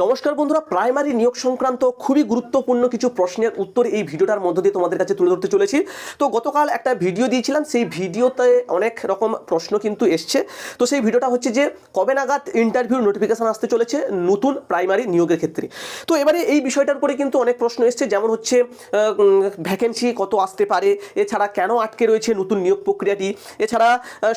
নমস্কার বন্ধুরা, প্রাইমারি নিয়োগ সংক্রান্ত খুবই গুরুত্বপূর্ণ কিছু প্রশ্নের উত্তর এই ভিডিওটার মধ্য দিয়ে তোমাদের কাছে তুলে ধরতে চলেছি। তো গতকাল একটা ভিডিও দিয়েছিলাম, সেই ভিডিওতে অনেক রকম প্রশ্ন কিন্তু এসছে। তো সেই ভিডিওটা হচ্ছে যে, কবে নাগাদ ইন্টারভিউ নোটিফিকেশান আসতে চলেছে নতুন প্রাইমারি নিয়োগের ক্ষেত্রে? তো এবারে এই বিষয়টার উপরে কিন্তু অনেক প্রশ্ন এসছে, যেমন হচ্ছে ভ্যাকেন্সি কত আসতে পারে, এছাড়া কেন আটকে রয়েছে নতুন নিয়োগ প্রক্রিয়াটি, এছাড়া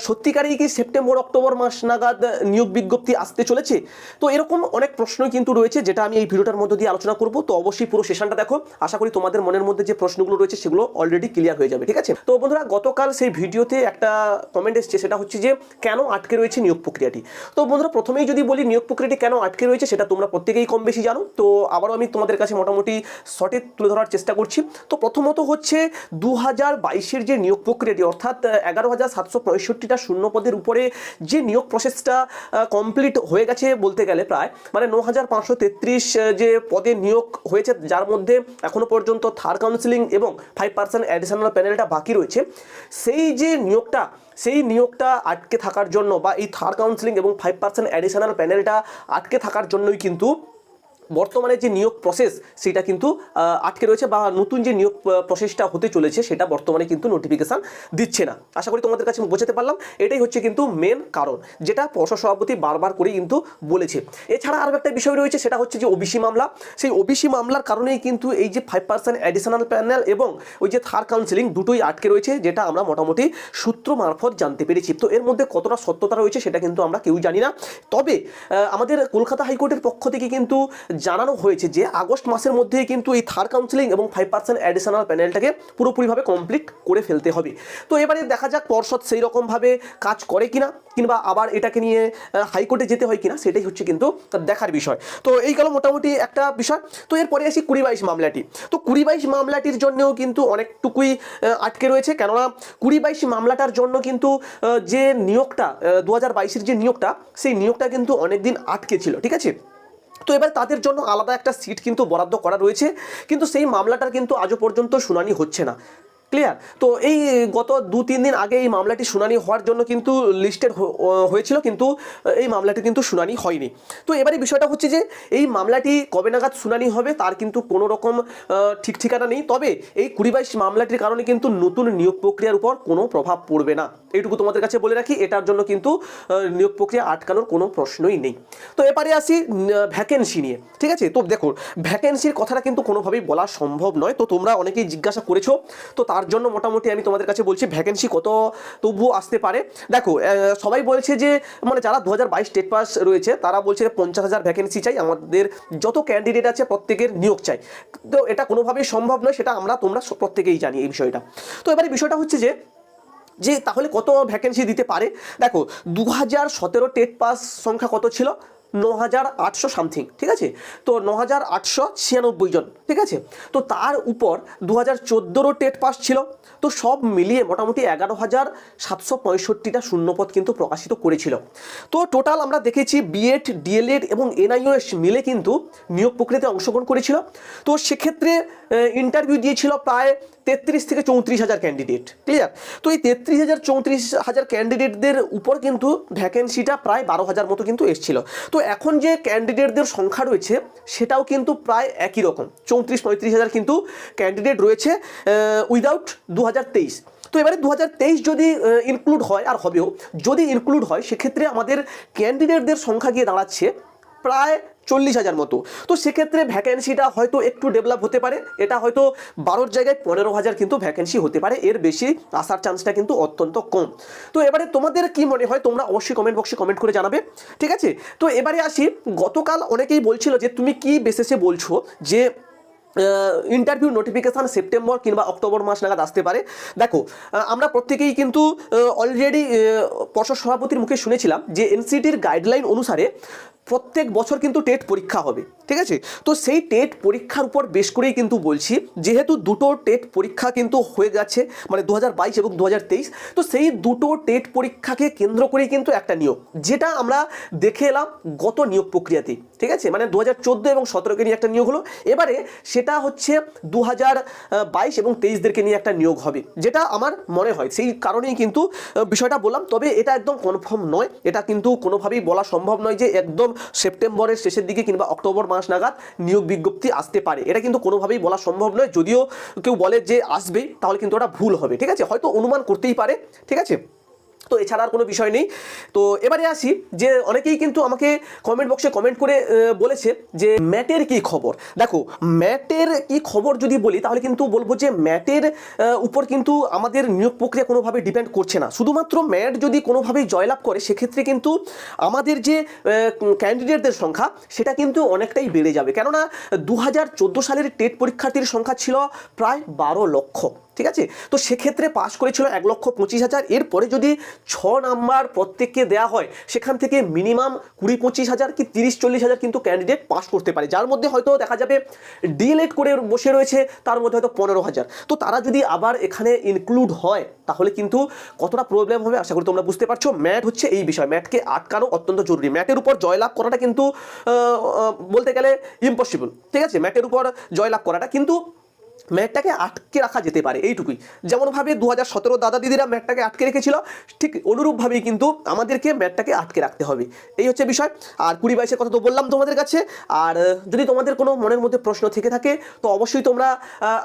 সত্যিকারেই কি সেপ্টেম্বর অক্টোবর মাস নাগাদ নিয়োগ বিজ্ঞপ্তি আসতে চলেছে? তো এরকম অনেক প্রশ্ন কিন্তু রয়েছে, যেটা আমি এই ভিডিওটার মধ্যে দিয়ে আলোচনা করব। তো অবশ্যই পুরো সেশনটা দেখো। আশা করি তোমাদের মনের মধ্যে যে প্রশ্নগুলো রয়েছে, সেগুলো অলরেডি ক্লিয়ার হয়ে যাবে, ঠিক আছে? তো বন্ধুরা, গতকাল সেই ভিডিওতে একটা কমেন্ট এসছে, সেটা হচ্ছে যে, কেন আটকে রয়েছে নিয়োগ প্রক্রিয়াটি? তো বন্ধুরা, প্রথমেই যদি বলি, নিয়োগ প্রক্রিয়াটি কেন আটকে রয়েছে, সেটা তোমরা প্রত্যেকেই কম বেশি জানো। তো আবারও আমি তোমাদের কাছে মোটামুটি সঠিক তুলে ধরার চেষ্টা করছি। তো প্রথমত হচ্ছে দু হাজার বাইশের যে নিয়োগ প্রক্রিয়াটি, অর্থাৎ এগারো হাজার সাতশো পঁয়ষট্টিটা শূন্য পদের উপরে যে নিয়োগ প্রসেসটা কমপ্লিট হয়ে গেছে বলতে গেলে প্রায় মানে ন হাজার পাঁচশো তেত্রিশ যে পদে নিয়োগ হয়েছে, যার মধ্যে এখনও পর্যন্ত থার্ড কাউন্সিলিং এবং ফাইভ পার্সেন্ট অ্যাডিশনাল প্যানেলটা বাকি রয়েছে। সেই যে নিয়োগটা, সেই নিয়োগটা আটকে থাকার জন্য বা এই থার্ড কাউন্সিলিং এবং ফাইভ পার্সেন্ট অ্যাডিশনাল প্যানেলটা আটকে থাকার জন্যই কিন্তু বর্তমানে যে নিয়োগ প্রসেস সেটা কিন্তু আটকে রয়েছে বা নতুন যে নিয়োগ প্রসেসটা হতে চলেছে, সেটা বর্তমানে কিন্তু নোটিফিকেশান দিচ্ছে না। আশা করি তোমাদের কাছে বোঝাতে পারলাম, এটাই হচ্ছে কিন্তু মেন কারণ, যেটা পর্ষদ সভাপতি বারবার করে কিন্তু বলেছে। এছাড়া আরও একটা বিষয় রয়েছে, সেটা হচ্ছে যে ওবিসি মামলা, সেই ওবিসি মামলার কারণেই কিন্তু এই যে ফাইভ পার্সেন্ট অ্যাডিশনাল প্যানেল এবং ওই যে থার্ড কাউন্সিলিং দুটোই আটকে রয়েছে, যেটা আমরা মোটামুটি সূত্র মারফত জানতে পেরেছি। তো এর মধ্যে কতটা সত্যতা রয়েছে, সেটা কিন্তু আমরা কেউ জানি না। তবে আমাদের কলকাতা হাইকোর্টের পক্ষ থেকে কিন্তু জানানো হয়েছে যে আগস্ট মাসের মধ্যেই কিন্তু এই থার্ড কাউন্সিলিং এবং ফাইভ পার্সেন্ট অ্যাডিশনাল প্যানেলটাকে পুরোপুরিভাবে কমপ্লিট করে ফেলতে হবে। তো এবারে দেখা যাক পর্ষদ সেই রকমভাবে কাজ করে কিনা, কিংবা আবার এটাকে নিয়ে হাইকোর্টে যেতে হয় কিনা, সেটাই হচ্ছে কিন্তু তার দেখার বিষয়। তো এই গেল মোটামুটি একটা বিষয়। তো এরপরে আসি কুড়ি বাইশ মামলাটি। তো কুড়ি বাইশ মামলাটির জন্যেও কিন্তু অনেকটুকুই আটকে রয়েছে। কেননা কুড়ি বাইশ মামলাটার জন্য কিন্তু যে নিয়োগটা দু হাজার বাইশের যে নিয়োগটা, সেই নিয়োগটা কিন্তু অনেকদিন আটকে ছিল, ঠিক আছে? তো এবার তাদের জন্য আলাদা একটা সিট কিন্তু বরাদ্দ করা রয়েছে। কিন্তু সেই মামলাটার কিন্তু আজও পর্যন্ত শুনানি হচ্ছে না। ক্লিয়ার তো এই গত দু, তিন দিন আগে এই মামলাটি শুনানি হওয়ার জন্য কিন্তু লিস্টেড হয়েছিল কিন্তু এই মামলাটি কিন্তু শুনানি হয়নি। তো এবারে বিষয়টা হচ্ছে যে, এই মামলাটি কবে নাগাদ শুনানি হবে তার কিন্তু কোনো রকম ঠিক ঠিকানা নেই। তবে এই কুড়ি বাইশ মামলাটির কারণে কিন্তু নতুন নিয়োগ প্রক্রিয়ার উপর কোনো প্রভাব পড়বে না। এইটুকু তোমাদের কাছে বলে রাখি, এটার জন্য কিন্তু নিয়োগ প্রক্রিয়া আটকানোর কোনো প্রশ্নই নেই। তো এবারে আসি ভ্যাকেন্সি নিয়ে, ঠিক আছে? তো দেখো ভ্যাকেন্সির কথাটা কিন্তু কোনোভাবেই বলা সম্ভব নয়। তো তোমরা অনেকেই জিজ্ঞাসা করেছ, তো তার জন্য মোটামুটি আমি তোমাদের কাছে বলছি ভ্যাকেন্সি কত তবুও আসতে পারে। দেখো সবাই বলছে যে মানে যারা দু হাজার বাইশ স্টেট পাস রয়েছে, তারা বলছে পঞ্চাশ হাজার ভ্যাকেন্সি চাই, আমাদের যত ক্যান্ডিডেট আছে প্রত্যেকের নিয়োগ চাই। তো এটা কোনোভাবেই সম্ভব নয়, সেটা আমরা, তোমরা প্রত্যেকেই জানি এই বিষয়টা। তো এবারে বিষয়টা হচ্ছে যে যে তাহলে কত ভ্যাকেন্সি দিতে পারে? দেখো দু হাজার সতেরো টেট পাস সংখ্যা কত ছিল? ন হাজার আটশো সামথিং ঠিক আছে? তো ন হাজার আটশো ছিয়ানব্বই জন, ঠিক আছে? তো তার উপর দু হাজার চোদ্দোরও টেট পাস ছিল। তো সব মিলিয়ে মোটামুটি এগারো হাজার সাতশো পঁয়ষট্টিটা শূন্যপদ কিন্তু প্রকাশিত করেছিল। তো টোটাল আমরা দেখেছি বিএড ডিএলএড এবং এনআইওএস মিলে কিন্তু নিয়োগ প্রক্রিয়াতে অংশগ্রহণ করেছিল। তো সেক্ষেত্রে ইন্টারভিউ দিয়েছিল প্রায় তেত্রিশ থেকে চৌত্রিশ হাজার ক্যান্ডিডেট ক্লিয়ার তো এই তেত্রিশ হাজার চৌত্রিশ হাজার ক্যান্ডিডেটদের উপর কিন্তু ভ্যাকেন্সিটা প্রায় বারো হাজার মতো কিন্তু এসেছিল। তো এখন যে ক্যান্ডিডেটদের সংখ্যা রয়েছে, সেটাও কিন্তু প্রায় একই রকম। চৌত্রিশ পঁয়ত্রিশ হাজার কিন্তু ক্যান্ডিডেট রয়েছে উইদাউট দু হাজার তেইশ। তো এবারে দু হাজার তেইশ যদি ইনক্লুড হয় আর হবেও, যদি ইনক্লুড হয়, সেক্ষেত্রে আমাদের ক্যান্ডিডেটদের সংখ্যা গিয়ে দাঁড়াচ্ছে প্রায় চল্লিশ হাজার মতো। তো সেক্ষেত্রে ভ্যাকেন্সিটা হয়তো একটু ডেভেলপ হতে পারে। এটা হয়তো বারোর জায়গায় পনেরো হাজার কিন্তু ভ্যাকেন্সি হতে পারে। এর বেশি আসার চান্সটা কিন্তু অত্যন্ত কম। তো এবারে তোমাদের কি মনে হয়? তোমরা অবশ্যই কমেন্ট বক্সে কমেন্ট করে জানাবে। ঠিক আছে? তো এবারে আসি। গতকাল অনেকেই বলছিল যে, তুমি কি বেসিসে বলছো যে ইন্টারভিউ নোটিফিকেশান সেপ্টেম্বর কিংবা অক্টোবর মাস নাগাদ আসতে পারে? দেখো আমরা প্রত্যেকেই কিন্তু অলরেডি পর্ষদ সভাপতির মুখে শুনেছিলাম যে এনসিটির গাইডলাইন অনুসারে প্রত্যেক বছর কিন্তু টেট পরীক্ষা হবে, ঠিক আছে? তো সেই টেট পরীক্ষার উপর বেশ করেই কিন্তু বলছি, যেহেতু দুটো টেট পরীক্ষা কিন্তু হয়ে গেছে মানে দু বাইশ এবং দু হাজার তেইশ, তো সেই দুটো টেট পরীক্ষাকে কেন্দ্র করেই কিন্তু একটা নিয়োগ, যেটা আমরা দেখে এলাম গত নিয়োগ প্রক্রিয়াতে, ঠিক আছে? মানে দু হাজার চোদ্দ এবং সতেরোকে নিয়ে একটা নিয়োগ হলো, এবারে সেটা হচ্ছে দু বাইশ এবং তেইশদেরকে নিয়ে একটা নিয়োগ হবে, যেটা আমার মনে হয়, সেই কারণেই কিন্তু বিষয়টা বললাম, তবে এটা একদম কনফার্ম নয়, এটা কিন্তু কোনোভাবেই বলা সম্ভব নয় যে একদম সেপ্টেম্বরের শেষের দিকে কিংবা অক্টোবর মাস নাগাদ নিয়োগ বিজ্ঞপ্তি আসতে পারে। এটা কিন্তু কোনোভাবেই বলা সম্ভব নয়। যদিও কেউ বলে যে আসবে, তাহলে কিন্তু ওটা ভুল হবে। ঠিক আছে? হয়তো অনুমান করতেই পারে। ঠিক আছে? তো এছাড়া আর কোনো বিষয় নেই। তো এবারে আসি যে অনেকেই কিন্তু আমাকে কমেন্ট বক্সে কমেন্ট করে বলেছে যে ম্যাটের কি খবর? দেখো, ম্যাটের কি খবর যদি বলি, তাহলে কিন্তু বলব যে ম্যাটের উপর কিন্তু আমাদের নিয়োগ প্রক্রিয়া কোনোভাবে ডিপেন্ড করছে না। শুধুমাত্র ম্যাট যদি কোনোভাবেই জয়লাভ করে, সেক্ষেত্রে কিন্তু আমাদের যে ক্যান্ডিডেটদের সংখ্যা, সেটা কিন্তু অনেকটাই বেড়ে যাবে। কেননা দু হাজার চোদ্দ সালের টেট পরীক্ষার্থীর সংখ্যা ছিল প্রায় বারো লক্ষ। ঠিক আছে? তো সেক্ষেত্রে পাস করেছিল এক লক্ষ পঁচিশ হাজার। এরপরে যদি ছ নাম্বার প্রত্যেককে দেওয়া হয়, সেখান থেকে মিনিমাম কুড়ি পঁচিশ হাজার কি তিরিশ চল্লিশ হাজার কিন্তু ক্যান্ডিডেট পাস করতে পারে। যার মধ্যে হয়তো দেখা যাবে ডিএলএড করে বসে রয়েছে, তার মধ্যে হয়তো পনেরো হাজার। তো তারা যদি আবার এখানে ইনক্লুড হয়, তাহলে কিন্তু কতটা প্রবলেম হবে আশা করি তোমরা বুঝতে পারছ। ম্যাট হচ্ছে এই বিষয়। ম্যাটকে আটকানো অত্যন্ত জরুরি। ম্যাটের উপর জয়লাভ করাটা কিন্তু বলতে গেলে ইম্পসিবল ঠিক আছে? ম্যাটের উপর জয়লাভ করাটা। কিন্তু ম্যাটটাকে আটকে রাখা যেতে পারে এইটুকুই। যেমনভাবে দু হাজার সতেরো দাদা দিদিরা ম্যাটটাকে আটকে রেখেছিল, ঠিক অনুরূপভাবেই কিন্তু আমাদেরকে ম্যাটটাকে আটকে রাখতে হবে। এই হচ্ছে বিষয়। আর কুড়ি বাইশের কথা তো বললাম তোমাদের কাছে। আর, যদি তোমাদের কোনো মনের মধ্যে প্রশ্ন থেকে থাকে, তো অবশ্যই তোমরা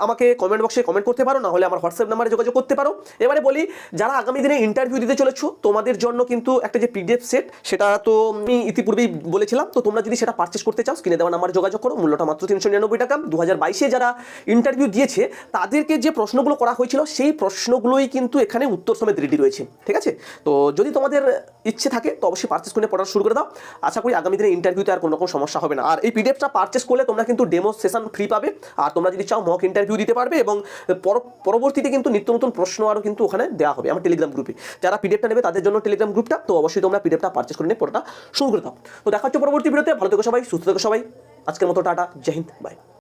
আমাকে কমেন্ট বক্সে কমেন্ট করতে পারো না হলে আমার হোয়াটসঅ্যাপ নাম্বারে যোগাযোগ করতে পারো। এবারে বলি, যারা আগামী দিনে ইন্টারভিউ দিতে চলেছো, তোমাদের জন্য কিন্তু একটা যে পিডিএফ সেট সেটা তো আমি ইতিপূর্বেই বলেছিলাম। তো তোমরা যদি সেটা পারচেস করতে চাও স্ক্রিনে দেওয়া নাম্বার যোগাযোগ করো। মূল্যটা মাত্র তিনশো নিরানব্বই টাকা। দু হাজার বাইশে যারা ইন্টারভিউ দিয়েছে, তাদেরকে যে প্রশ্নগুলো করা হয়েছিল, সেই প্রশ্নগুলোই কিন্তু এখানে উত্তর সমেত রেডি রয়েছে, ঠিক আছে? তো যদি তোমাদের ইচ্ছে থাকে, তো অবশ্যই পারচেস করে পড়া শুরু করে দাও। আশা করি আগামী দিনে ইন্টারভিউতে আর কোনো রকম সমস্যা হবে না। আর এই পিডিএফটা পারচেস করলে তোমরা কিন্তু ডেমো সেশন ফ্রি পাবে। আর তোমরা যদি চাও মক ইন্টারভিউ দিতে পারবে এবং পর- পরবর্তীতে কিন্তু নিত্য নতুন প্রশ্ন আরও কিন্তু ওখানে দেওয়া হবে আমার টেলিগ্রাম গ্রুপে যারা পিডিএফটা নেবে, তাদের জন্য টেলিগ্রাম গ্রুপটা তো অবশ্যই তোমরা পিডিএফটা পারচেস করে নিয়ে পড়াটা শুরু করে দাও। তো দেখা হচ্ছে পরবর্তী ভিডিওতে ভালো থেকো সবাই, সুস্থ থেকো সবাই। আজকের মতো টাটা, জয় হিন্দ বাই